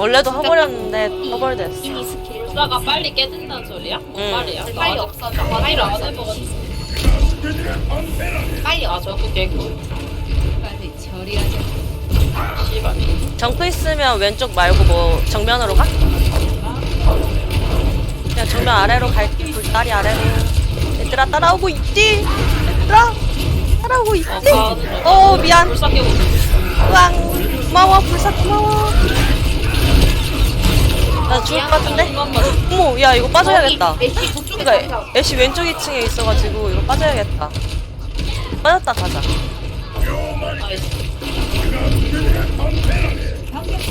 원래도 허벌였는데 허벌됐어. 이미 스킬 불사가 빨리 깨진다는 소리야? 뭔 응. 말이야? 나 빨리 아직 없어져. 화이를 안 해먹었어. 빨리 아. 저거 개꿀. 빨리 처리하자. 씨발. 정크 있으면 왼쪽 말고 뭐 정면으로 가? 그냥 정면 아래로 갈게. 불다리 아래로. 얘들아 따라오고 있지? 얘들아 따라오고 있지? 어. 어 미안. 불사 깨고. 으앙 고마워 불사 고마워. 나 죽을 것 같은데? 어머 야 이거 빠져야겠다. 애쉬 저쪽에 그러니까 가자. 애쉬 왼쪽 2층에 있어가지고 이거 빠져야겠다. 빠졌다 가자.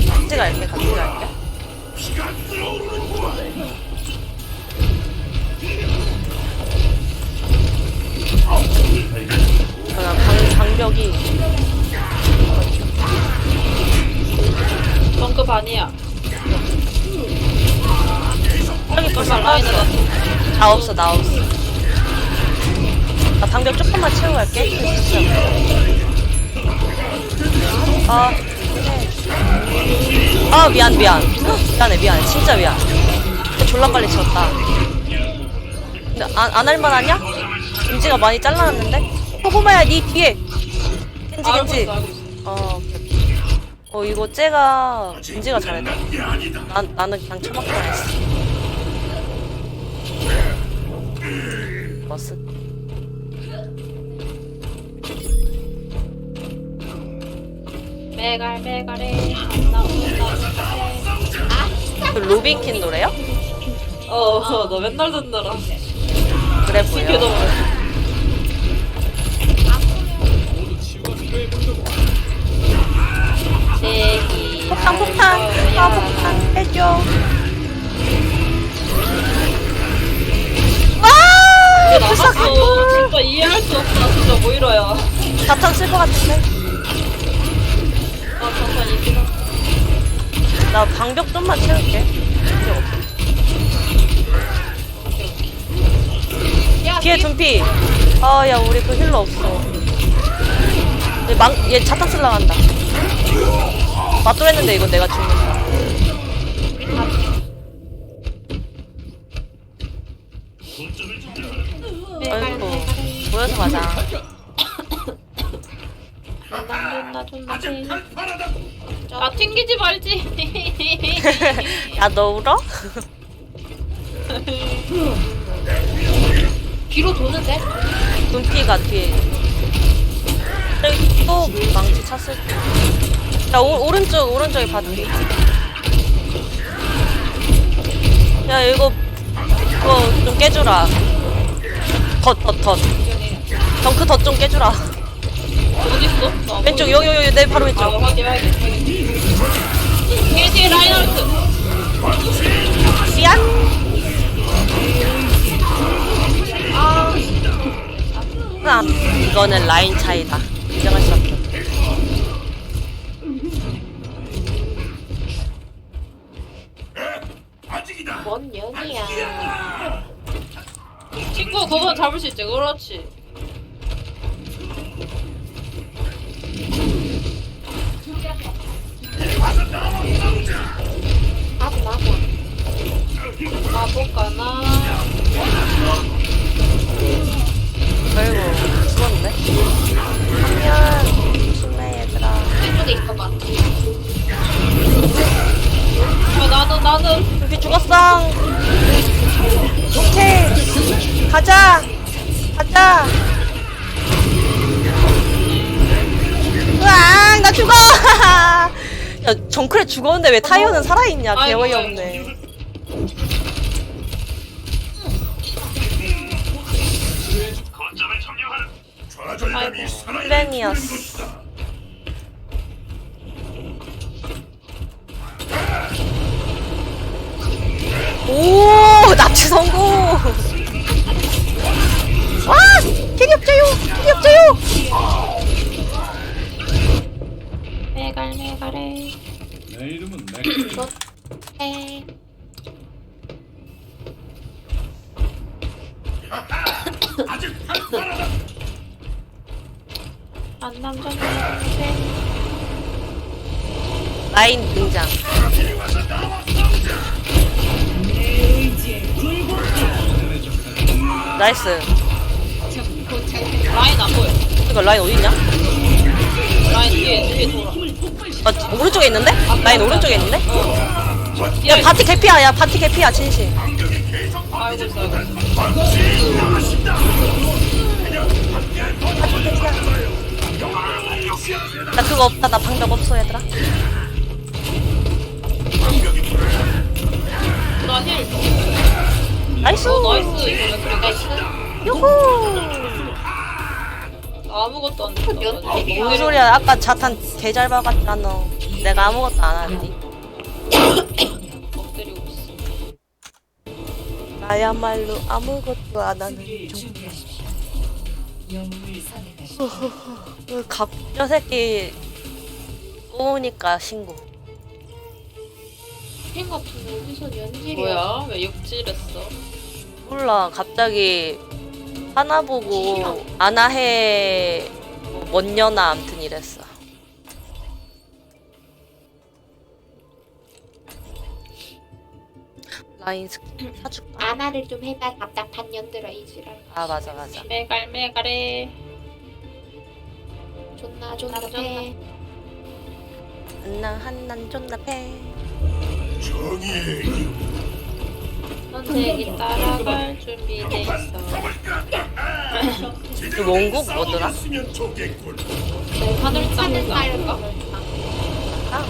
같이 갈게 같이 갈게. 그냥 방, 방벽이 덩크 반이야. 놨어. 나 없어 나 없어. 나 방벽 조금만 채우고 갈게. 아, 아 미안 미안. 미안해 미안해 진짜 미안. 졸라 빨리 쳤다. 근데 안, 안 할만하냐? 인지가 많이 잘라놨는데? 호구마야 니 뒤에. 겐지 겐지. 어. 어 이거 쟤가 인지가 잘했다. 난 나는 그냥 처먹기만 했어. 버스. 메갈 메갈에. 그 로빈킨 노래요? 어, 너 맨날 듣느라. 그래 보여. 모르 제기. 폭탄 폭탄. 아 폭탄 해줘. 나갔어. 강타. 진짜 이해할 수 없다. 진짜 모이러야. 자탄 쓸 것 같은데? 아, 잠깐 이긴 한. 나 방벽 좀만 채울게. 필요 없어. 야, 뒤에 둔피. 아, 야, 우리 그 힐러 없어. 얘 망, 얘 자탄 쓸라 간다. 맞도 했는데 이거 내가 죽는다. 튕기지 말지. 야, 너 울어? 뒤로 도는데? 둔피가 뒤에. 저기 또 망치 찼을 때. 야, 오, 오른쪽, 오른쪽에 바퀴. 야, 이거, 이거 좀 깨주라. 덧, 덧, 덧. 덩크 덧 좀 깨주라. 어딨어? 나 안 왼쪽, 보이네. 여기, 여기, 내 바로 왼쪽. 아, 확인, 확인, 확 미안. 아, 이거는 라인 차이다. 인정할 수 없다. 뭔 년이야. 친구, 그건 잡을 수 있지. 그렇지. 가볼까나. 아이고, 죽었는데? 안녕. 조심해, 얘들아. 이쪽에 있어봐. 아, 나는, 나는. 여기 죽었어. 오케이. 가자. 가자. 으앙, 나 죽어. 야, 정크레 죽었는데 왜 타이어는 살아있냐? 개어이 없네. 아이고. 플랜이었어. 오, 납치 성공. 나이스. 라인 안 보여. 이거 라인 어딨냐? 라인 뒤에 뒤에 돌아. 아, 오른쪽에 있는데? 라인 오른쪽에 있는데? 야, 야, 바티 개피야, 야, 바티 개피야, 진실. 알고 있어 알고 있어. 나 그거 없다, 나 방벽 없어, 얘들아. 나이스! 어 나이스 이거 왜 그래 나이스. 요호! 아무것도 안 됐다. 뭔 소리야, 아까 자탄 개 잘 박았잖아. 내가 아무것도 안. 엎드리고 있어. 나야말로 아무것도 안 하는 중. 그 각, 저 새끼 꼬우니까 신고. 팬 같은데 어디서 연질이야? 뭐야? 왜 육질했어? 몰라, 갑자기 하나 보고 아나해 뭔 년아 암튼 이랬어. 라인 스킨 사줄까? 아나를 좀 해봐 답답한 년들아 이 지랄. 아 맞아 맞아. 메갈 메갈에. 존나 존나 존나. 패. 한난 한난 존나 패. 선택이 따라갈 준비돼 있어. 그 원곡 뭐더라? 하늘 하늘 땅인가? 깔까? 아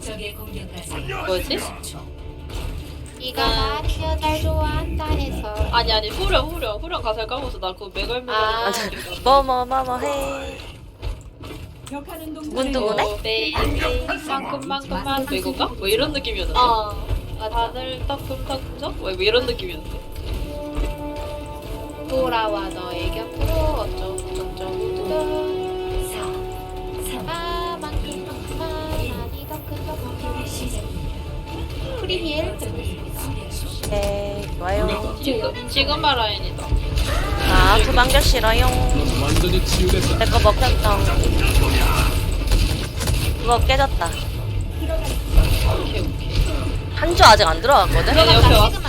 적의 공격까지 뭐지? 네가 나를 날 좋아한다 해서 아니 아니 후렴 후렴 후렴 가사를 까먹어서 나 그거 메갈. 아. 뭐뭐뭐뭐 해. 어, 베이비 만큼만큼만 뭐 이건가? 뭐 이런 느낌이었는데. 어아 다들 따끔따끔죠? 뭐 이런 느낌이었는데. 돌아와 너의 곁으로 어쩌고 저쩌고 두둥 아 만큼만큼만 아니 더큰더 프리힐 네 좋아요. 지금 지금 말라인이다. 아 두방겨 싫어요. 완전히 치유됐어. 내거 먹혔다. 그거 깨졌다. 오케이 오케이. 한주 아직 안 들어갔거든? 내 옆에 왔어.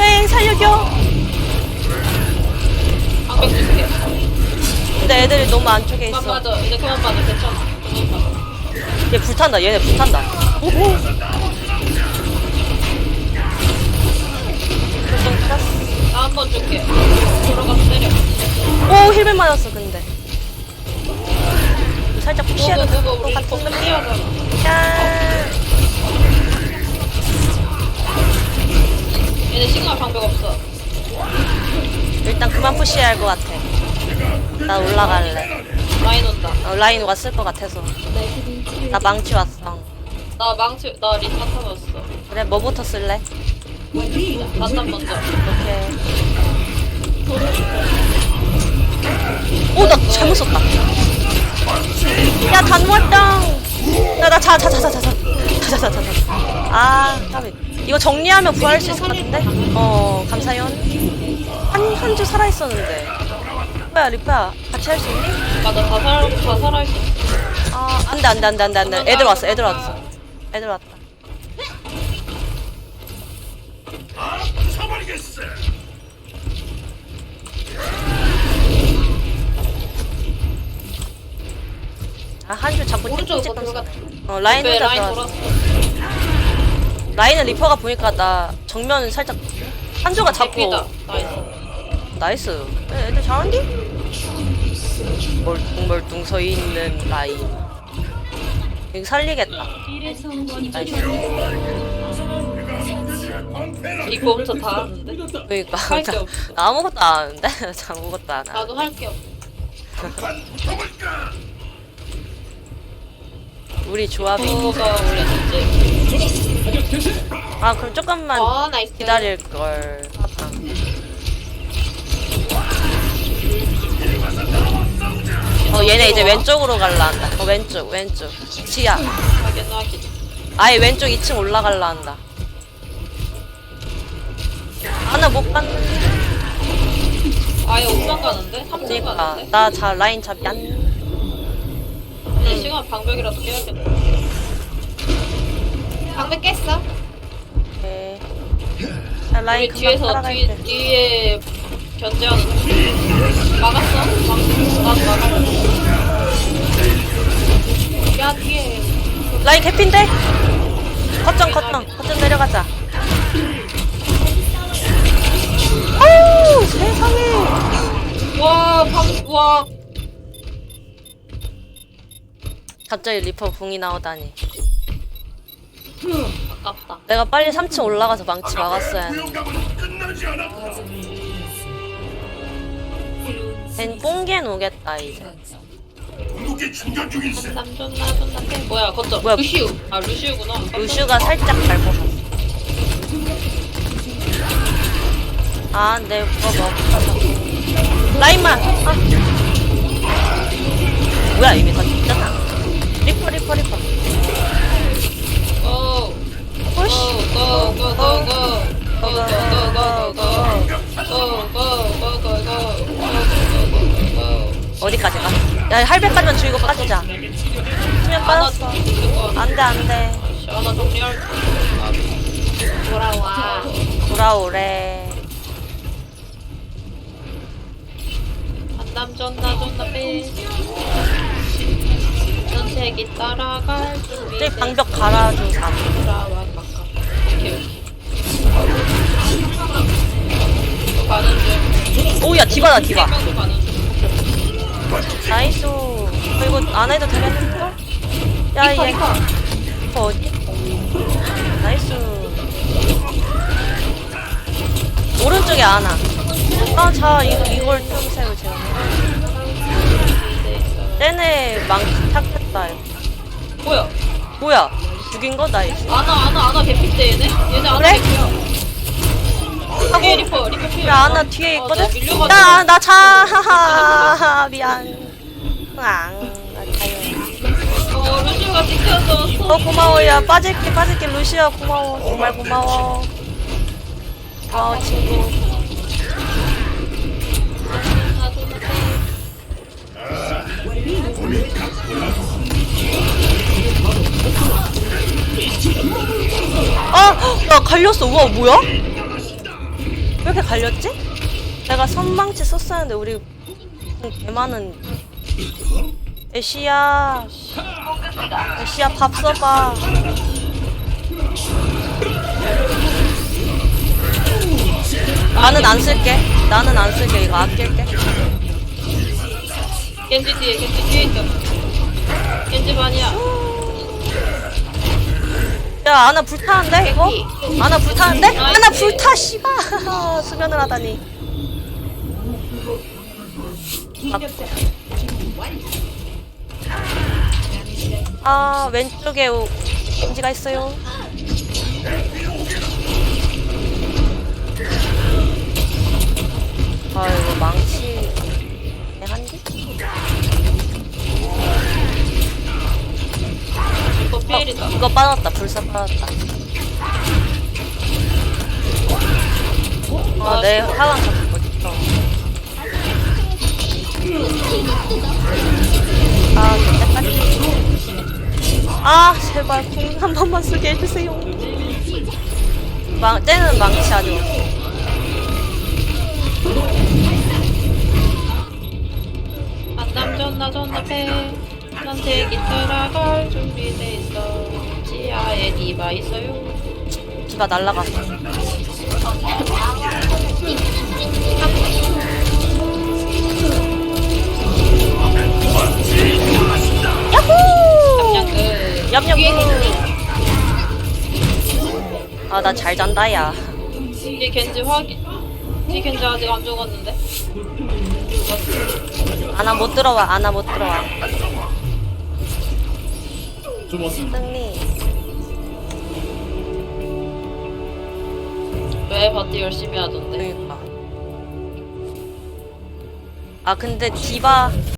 헤이 살려줘. 줄게. 근데 애들이 너무 안쪽에 그만 있어. 맞아. 이제 그만 맞아. 괜찮아. 그만. 얘 불탄다. 얘네 불탄다. 오호. 결정 쳤어. 나 한 번 줄게. 들어가서 때려. 오 힐맨 맞았어 근데. 살짝 푸시해도 우리 같은데. 거슬 뛰어잖 얘네 시그마 방벽 없어. 일단 그만 푸시해야 할 것 같아. 나 올라갈래. 라인 온다. 어, 라인 왔을 것 같아서. 나 망치 왔어. 나 망치 나 리타 타봤어. 그래 뭐부터 쓸래? 난단 먼저. 이렇게. 오, 나 잘못 썼다. 야, 단월당! 야, 나 자, 자, 자, 자, 자, 자. 자, 자, 자, 자, 자. 아, 까비. 이거 정리하면 구할 수 있을 것 같은데? 어, 감사연. 한, 한 주 살아있었는데. 리퍼야, 리퍼야. 같이 할 수 있니? 맞아 다 살아 다 살아 있어. 아, 안 돼, 안 돼, 안 돼, 안 돼, 안 돼. 애들 왔어, 애들 왔어. 애들 왔다. 아, 한줄 자꾸 오른쪽으로 찍찍 들어가 어, 라인 왜 혼자 라인. 돌았어? 라인은 리퍼가 보니까 나 정면 살짝 한조가 잡고 개피다. 나이스. 나이스 애- 애들 잘한디? 멀뚱멀뚱 서 있는 라인 이거 살리겠다 나이스 이거 엄청 다 하는데. 그니까 할게 없어. 나 아무것도 안 하는데 아무것도 안 하는데 나도 할게 없어 우리 조합이 이거가 원래 이제 아 그럼 조금만 어, 나이스. 기다릴 걸. 어 얘네 이제 왼쪽으로 갈라 한다. 어 왼쪽 왼쪽. 지야. 아예 왼쪽 2층 올라갈라 한다. 하나 못 봤는데. 아예 옥상 가는데? 3층 그러니까 가는데? 나잘 라인 잡 얀. 이 네, 시간 방벽이라도 깨야겠다. 방금 깼어. 네. 아, 아, 라인 뒤에서 뒤, 뒤에 견제한 막았어. 막, 막았어. 야 뒤에 라인 개핀데? 걷정 걷정 걷정 내려가자. 아우 세상에. 와방와 갑자기 리퍼 궁이 나오다니. 아깝다. 내가 빨리 3층 올라가서 망치 막았어야 했는데. 걘 뽕겐 오겠다 이제. 뭐야 거점 뭐야? 루시우 아 루시우구나 루슈가 살짝 밟아서. 아, 그거 뭐 먹었다. 라인만. 아. 뭐야 이미 다 죽잖아. 리퍼 리퍼 리퍼. 야 할배까지만 죽이고 빠지자. 수면 빠졌어. 안돼 안돼. 돌아와 돌아오래. 한남 전나 전나 빼. 전세기 따라갈 준비 내 방벽 갈아줘 돌아와 가까 오케이 오케이. 오야 디바다 디바. 나이스 어, 이거 안 해도 되겠는걸? 야얘 리퍼. 리퍼 어디? 나이스 오른쪽에 안아 아 자 이걸 틈새로 제가 쟤네 망치 탁했다 이거. 뭐야 뭐야 죽인 거 나이스 아나 아나 아나 개피대 얘네 얘네 아나 그래? 개피야 뒤에 리퍼 리퍼 피해 야 아나 뒤에 어, 있거든? 내가 밀려가지고 나나자 하하하 미안. 으앙 나 자요 어 루시오가 어. 고마워. 야 빠질게 빠질게. 루시아 고마워. 정말 고마워. 고마워 친구. 아! 야 갈렸어. 우와 뭐야? 왜 이렇게 갈렸지? 내가 선망치 썼었는데 우리 개 많은 애쉬야. 애쉬야 밥 써봐. 나는 안 쓸게. 나는 안 쓸게. 이거 아낄게. 겐지 뒤에 겐지 뒤에 있어 겐지 반이야 야 아나 불타는데 이거? 아나 불타는데? 아나 불타 씨발 수면을 하다니 아, 아 왼쪽에 오- 인지가 있어요 아 이거 망치 한디? 피해리다 이거 빠졌다 불사 빠졌다. 아내 하강 잡고 있어. 아 그때까지 아 제발 공 한 번만 쓰게 해주세요. 망 쟤는 망치 아주 한남 전나 전나 빼 전세기 따라갈 준비돼 있어 지하에 디바 있어요? 디가 날라갔어. 야호! 그냥 그 얌얌 아나 잘 잔다 야. 뒤에 겐지 확인. 뒤에 겐지 아직 안 죽었는데? 아나 못 들어와 아나 못 들어와. 좀. 승리 왜 바티 열심히 하던데? 그러니까. 아 근데 디바